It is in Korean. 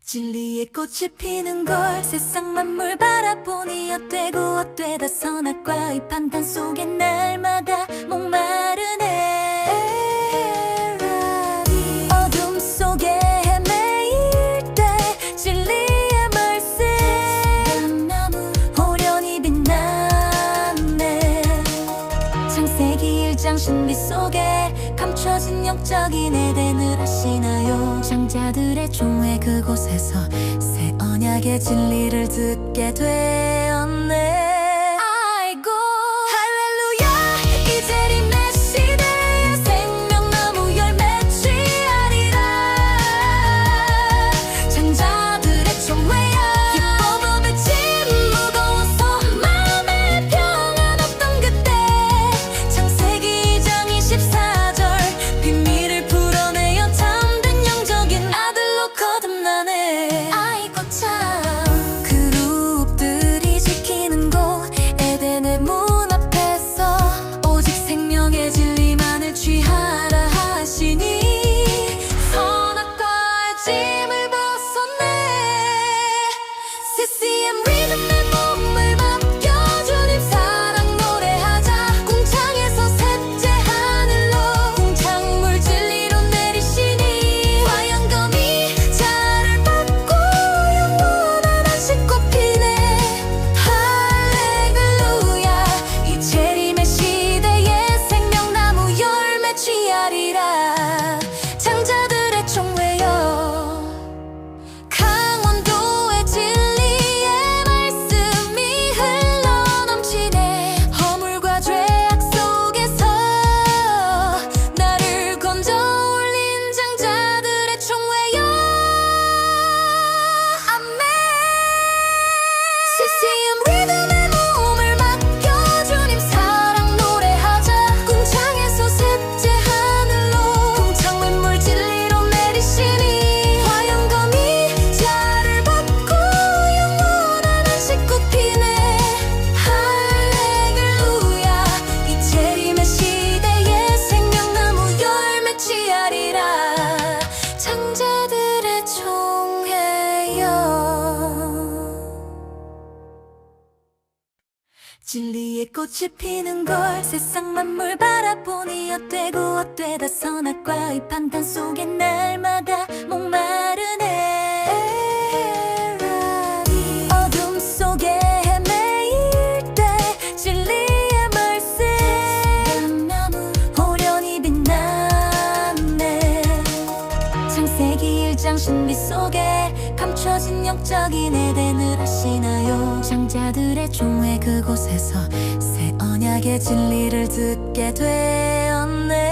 진리의 꽃이 피는 걸 세상 만물 바라보니 엇되고 엇되다 선악과 이 판단 속에 날마다 목마르네 에라리 어둠 속에 헤매일 때 진리의 말씀. 호련히 빛나네. 창세기 1장 신비 속에 감춰진 영적인 에덴을 아시나요? 장자들의 종회 그곳에서 새 언약의 진리를 듣게 되었네 진리의 꽃이 피는 걸 세상 만물 바라보니 엇되고 엇되다 선악과 이 판단 속에 날마다 목마르네 에라리 어둠 속에 헤매일 때 진리의 말씀. 호련히 빛나네. 창세기 1장 신비 속에 감춰진 영적인 에덴을 아시나요? 장 자들의 종의 그곳에서 새 언약의 진리를 듣게 되었네.